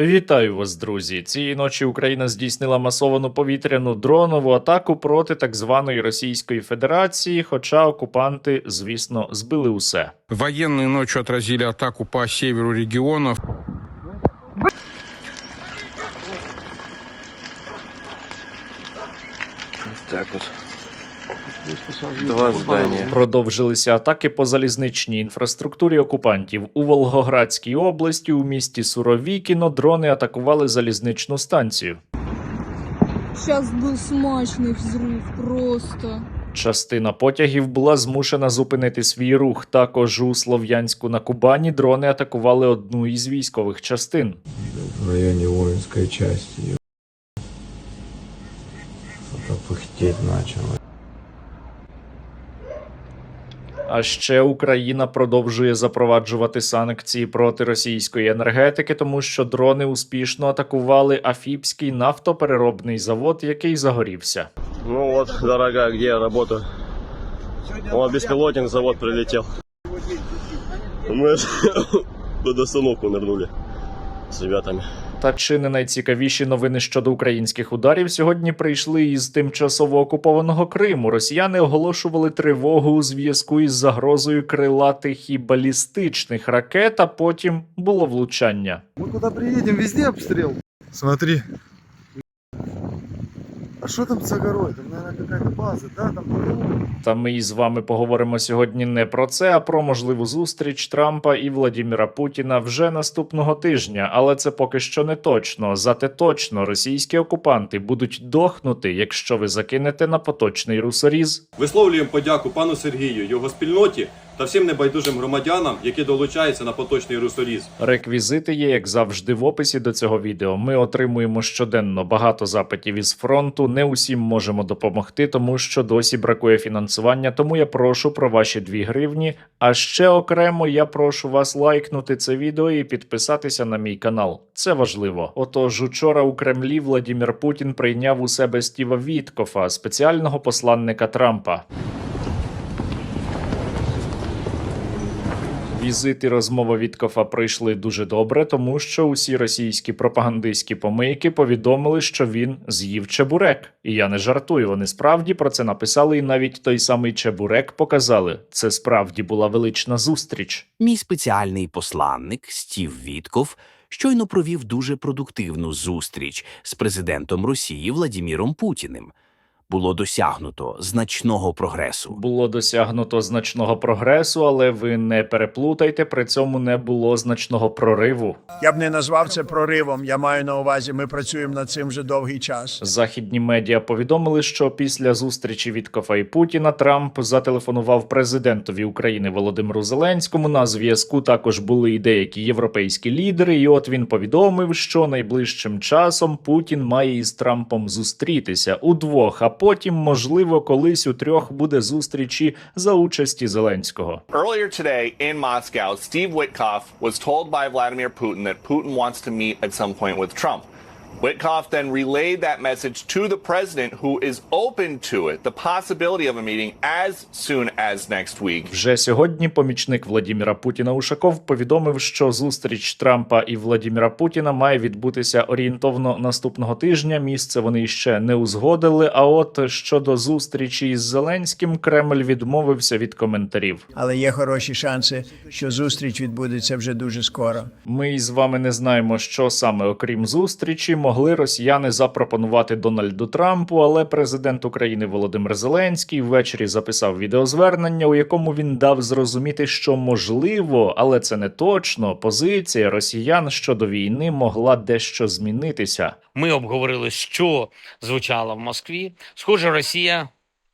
Вітаю вас, друзі! Цієї ночі Україна здійснила масовану повітряну дронову атаку проти так званої Російської Федерації, хоча окупанти, звісно, збили усе. Военные ночью отразили атаку по северу региона. Так вот. Два здания. Продовжилися атаки по залізничній інфраструктурі окупантів у Волгоградській області. У місті Суровікіно дрони атакували залізничну станцію. Сейчас был смачный взрыв, просто. Частина потягів була змушена зупинити свій рух. Також у Слов'янську на Кубані дрони атакували одну із військових частин. в районе воинской части. ё- Что-то пыхтеть начало. А ще Україна продовжує запроваджувати санкції проти російської енергетики, тому що дрони успішно атакували Афіпський нафтопереробний завод, який загорівся. Ну вот, дорогая, где я работаю? О, беспилотник завод прилетел. Мы под остановку нырнули с ребятами. Та чи не найцікавіші новини щодо українських ударів сьогодні прийшли із тимчасово окупованого Криму. Росіяни оголошували тривогу у зв'язку із загрозою крилатих і балістичних ракет. А потім було влучання. Ми куди приїдемо, везде обстріл. Смотри. А что там за горой? Там, наверное, какая-то база, да? Там. Та ми із вами поговоримо сьогодні не про це, а про можливу зустріч Трампа і Владіміра Путіна вже наступного тижня. Але це поки що не точно. Зате точно російські окупанти будуть дохнути, якщо ви закинете на поточний русоріз. Висловлюємо подяку пану Сергію, його спільноті та всім небайдужим громадянам, які долучаються на поточний русоріз. Реквізити є, як завжди, в описі до цього відео. Ми отримуємо щоденно багато запитів із фронту. Не усім можемо допомогти, тому що досі бракує фінансування. Тому я прошу про ваші 2 гривні. А ще окремо я прошу вас лайкнути це відео і підписатися на мій канал. Це важливо. Отож, учора у Кремлі Владімір Путін прийняв у себе Стіва Віткофа, спеціального посланника Трампа. Візит і розмова Віткофа пройшли дуже добре, тому що усі російські пропагандистські помийки повідомили, що він з'їв чебурек. І я не жартую. Вони справді про це написали, і навіть той самий чебурек показали. Це справді була велична зустріч. Мій спеціальний посланник Стів Вітков щойно провів дуже продуктивну зустріч з президентом Росії Владіміром Путіним. Було досягнуто значного прогресу. Було досягнуто значного прогресу, але ви не переплутайте, при цьому не було значного прориву. Я б не назвав це проривом. Я маю на увазі, ми працюємо над цим вже довгий час. Західні медіа повідомили, що після зустрічі Віткофа і Путіна Трамп зателефонував президентові України Володимиру Зеленському. На зв'язку також були і деякі європейські лідери. І от він повідомив, що найближчим часом Путін має із Трампом зустрітися удвох, а потім, можливо, колись у трьох буде зустрічі за участі Зеленського. Earlier today in Moscow, Steve Witkoff was told by Vladimir Putin that Putin wants to meet at some point with Trump. Witkoff then relayed that message to the president, who is open to it, the possibility of a meeting as soon as next week. Вже сьогодні помічник Владіміра Путіна Ушаков повідомив, що зустріч Трампа і Владіміра Путіна має відбутися орієнтовно наступного тижня. Місце вони ще не узгодили. А от щодо зустрічі із Зеленським, Кремль відмовився від коментарів. Але є хороші шанси, що зустріч відбудеться вже дуже скоро. Ми із вами не знаємо, що саме окрім зустрічі могли росіяни запропонувати Дональду Трампу, але президент України Володимир Зеленський ввечері записав відеозвернення, у якому він дав зрозуміти, що можливо, але це не точно. Позиція росіян щодо війни могла дещо змінитися. Ми обговорили, що звучало в Москві. Схоже, Росія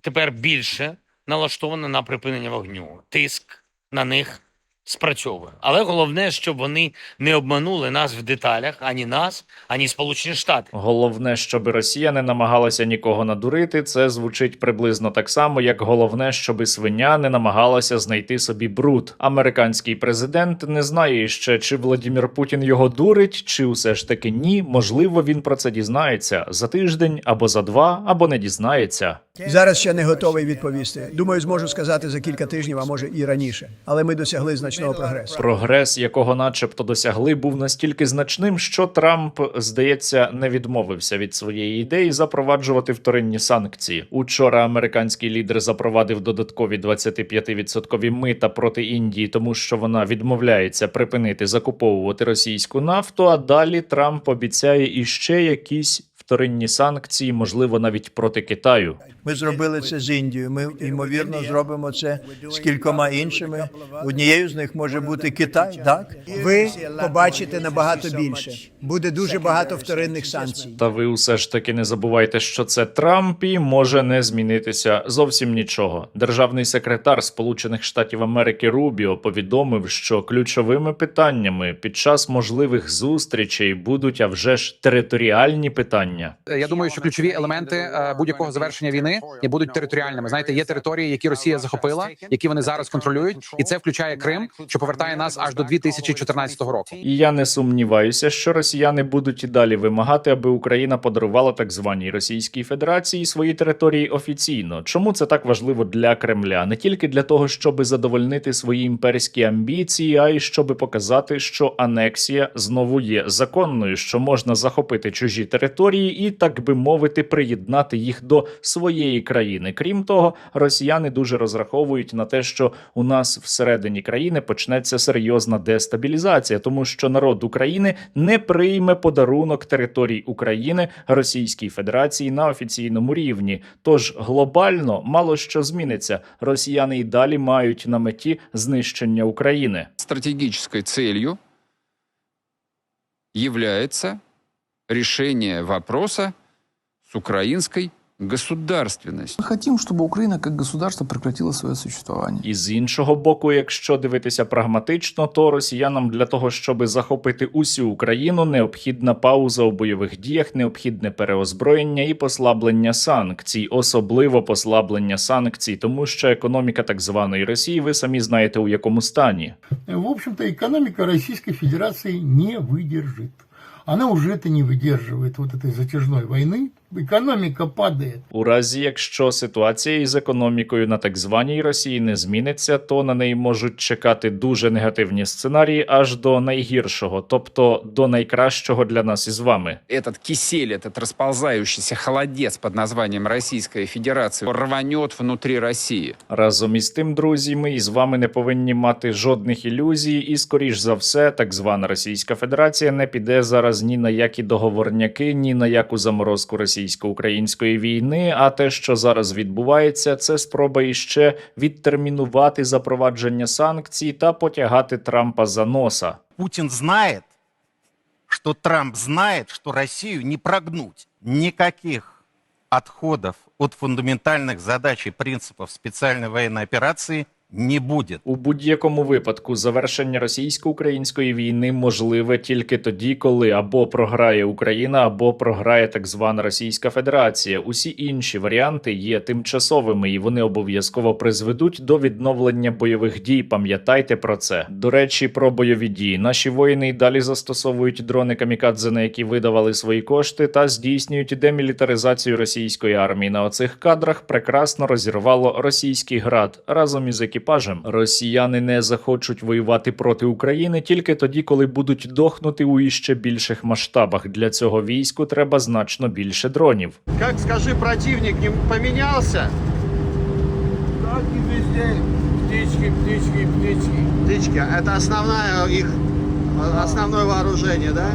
тепер більше налаштована на припинення вогню. Тиск на них спрацьовує. Але головне, щоб вони не обманули нас в деталях, ані нас, ані Сполучені Штати. Головне, щоб Росія не намагалася нікого надурити. Це звучить приблизно так само, як головне, щоб свиня не намагалася знайти собі бруд. Американський президент не знає ще, чи Владімір Путін його дурить, чи все ж таки ні. Можливо, він про це дізнається за тиждень або за два, або не дізнається. Зараз ще не готовий відповісти. Думаю, зможу сказати за кілька тижнів, а може і раніше. Але ми досягли значного прогресу. Прогрес, якого начебто досягли, був настільки значним, що Трамп, здається, не відмовився від своєї ідеї запроваджувати вторинні санкції. Учора американський лідер запровадив додаткові 25% мита проти Індії, тому що вона відмовляється припинити закуповувати російську нафту. А далі Трамп обіцяє іще якісь вторинні санкції, можливо, навіть проти Китаю. Ми зробили це з Індією. Ми ймовірно зробимо це з кількома іншими. Однією з них може бути Китай. Так ви побачите набагато більше. Буде дуже багато вторинних санкцій. Та ви усе ж таки не забувайте, що це Трамп і може не змінитися зовсім нічого. Державний секретар Сполучених Штатів Америки Рубіо повідомив, що ключовими питаннями під час можливих зустрічей будуть а вже ж територіальні питання. Я думаю, що ключові елементи е, будь-якого завершення війни і будуть територіальними. Знаєте, є території, які Росія захопила, які вони зараз контролюють, і це включає Крим, що повертає нас аж до 2014 року. І я не сумніваюся, що росіяни будуть і далі вимагати, аби Україна подарувала так званій Російській Федерації свої території офіційно. Чому це так важливо для Кремля? Не тільки для того, щоб задовольнити свої імперські амбіції, а й щоб показати, що анексія знову є законною, що можна захопити чужі території і, так би мовити, приєднати їх до своєї країни. Крім того, росіяни дуже розраховують на те, що у нас всередині країни почнеться серйозна дестабілізація, тому що народ України не прийме подарунок територій України Російській Федерації на офіційному рівні. Тож глобально мало що зміниться. Росіяни і далі мають на меті знищення України. Стратегической целью является решение вопроса с украинской государственностью. Мы хотим, чтобы Украина как государство прекратила свое существование. І з іншого боку, якщо дивитися прагматично, то росіянам для того, щоб захопити усю Україну, необхідна пауза у бойових діях, необхідне переозброєння і послаблення санкцій, особливо послаблення санкцій, тому що економіка так званої Росії, ви самі знаєте у якому стані. В общем-то, экономика Российской Федерации не выдержит. Она уже это не выдерживает вот этой затяжной войны. Экономика падает. У разі, якщо ситуація із економікою на так званій Росії не зміниться, то на неї можуть чекати дуже негативні сценарії аж до найгіршого, тобто до найкращого для нас із вами. Этот кисель, этот расползающийся холодец под названием Российская Федерация рванет внутри России. Разом із тим, друзі, ми із вами не повинні мати жодних ілюзій, і скоріш за все, так звана Російська Федерація не піде зараз ні на які договорняки, ні на яку заморозку російсько-української війни. А те, що зараз відбувається, це спроба іще відтермінувати запровадження санкцій та потягати Трампа за носа. Путин знает, что Трамп знает, что Россию не прогнуть. Никаких отходов от фундаментальных задач и принципов специальной военной операции не будет. У будь-якому випадку завершення російсько-української війни можливе тільки тоді, коли або програє Україна, або програє так звана Російська Федерація. Усі інші варіанти є тимчасовими, і вони обов'язково призведуть до відновлення бойових дій. Пам'ятайте про це. До речі, про бойові дії. Наші воїни й далі застосовують дрони камікадзе, на які видавали свої кошти, та здійснюють демілітаризацію російської армії. На оцих кадрах прекрасно розірвало російський град разом із екіпажем. Росіяни не захочуть воювати проти України тільки тоді, коли будуть дохнути у іще більших масштабах. Для цього війську треба значно більше дронів. Как, скажи, противник не поменялся? Так и везде птички, птички, птички. Птички, это основное их, основное вооружение, да?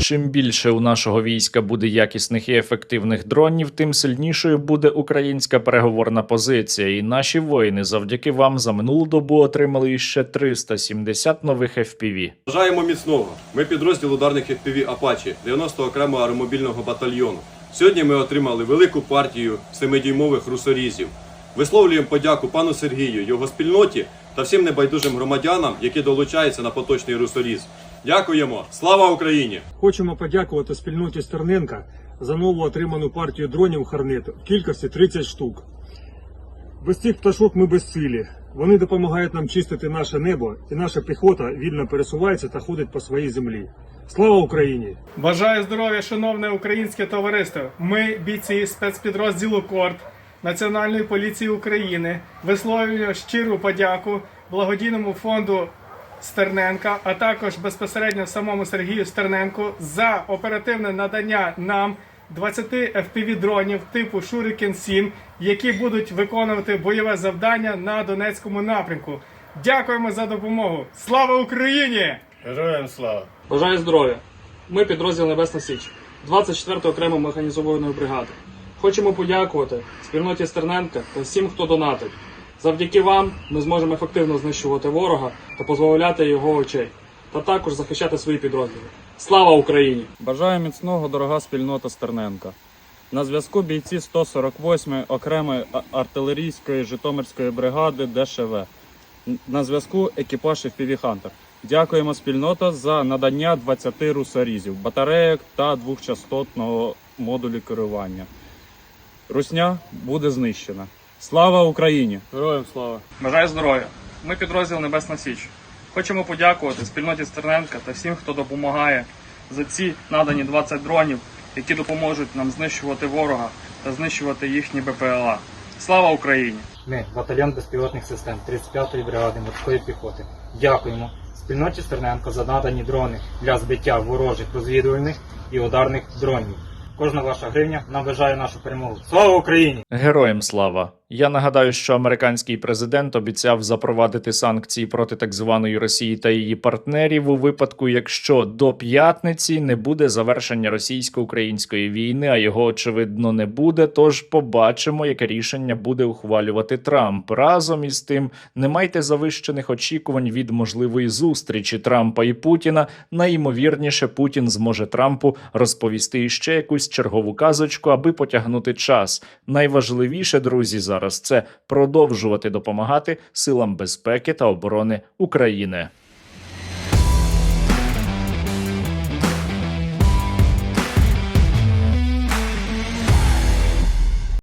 Чим більше у нашого війська буде якісних і ефективних дронів, тим сильнішою буде українська переговорна позиція. І наші воїни завдяки вам за минулу добу отримали іще 370 нових FPV. Бажаємо міцного. Ми підрозділ ударних FPV Апачі 90-го окремого аеромобільного батальйону. Сьогодні ми отримали велику партію семидюймових русорізів. Висловлюємо подяку пану Сергію, його спільноті та всім небайдужим громадянам, які долучаються на поточний русоріз. Дякуємо! Слава Україні! Хочемо подякувати спільноті Стерненка за нову отриману партію дронів Хорнет в кількості 30 штук. Без цих пташок ми безсилі. Вони допомагають нам чистити наше небо, і наша піхота вільно пересувається та ходить по своїй землі. Слава Україні! Бажаю здоров'я, шановне українське товариство. Ми, бійці спецпідрозділу Корд, Національної поліції України висловлюю щиру подяку благодійному фонду Стерненка, а також безпосередньо самому Сергію Стерненку за оперативне надання нам 20 FPV дронів типу Shuriken 7, які будуть виконувати бойове завдання на Донецькому напрямку. Дякуємо за допомогу! Слава Україні! Героям слава! Бажаю здоров'я! Ми підрозділ Небесна Січ, 24 окремо механізованої бригади. Хочемо подякувати спільноті Стерненка та всім, хто донатить. Завдяки вам ми зможемо ефективно знищувати ворога та позбавляти його очей, та також захищати свої підрозділи. Слава Україні! Бажаю міцного, дорога спільнота Стерненка. На зв'язку бійці 148-ї окремої артилерійської Житомирської бригади ДШВ. На зв'язку екіпаж FPV Hunter. Дякуємо спільнота за надання 20 русорізів, батарейок та двохчастотного модулю керування. Русня буде знищена. Слава Україні! Героям слава! Бажаю здоров'я! Ми підрозділ Небесна Січ. Хочемо подякувати спільноті Стерненка та всім, хто допомагає за ці надані 20 дронів, які допоможуть нам знищувати ворога та знищувати їхні БПЛА. Слава Україні! Ми, батальйон безпілотних систем 35-ї бригади морської піхоти, дякуємо спільноті Стерненко за надані дрони для збиття ворожих розвідувальних і ударних дронів. Кожна ваша гривня наближає нашу перемогу. Слава Україні! Героям слава! Я нагадаю, що американський президент обіцяв запровадити санкції проти так званої Росії та її партнерів у випадку, якщо до п'ятниці не буде завершення російсько-української війни, а його очевидно не буде. Тож побачимо, яке рішення буде ухвалювати Трамп. Разом із тим, не майте завищених очікувань від можливої зустрічі Трампа і Путіна. Найімовірніше, Путін зможе Трампу розповісти іще якусь чергову казочку, аби потягнути час. Найважливіше, друзі, зараз це продовжувати допомагати силам безпеки та оборони України.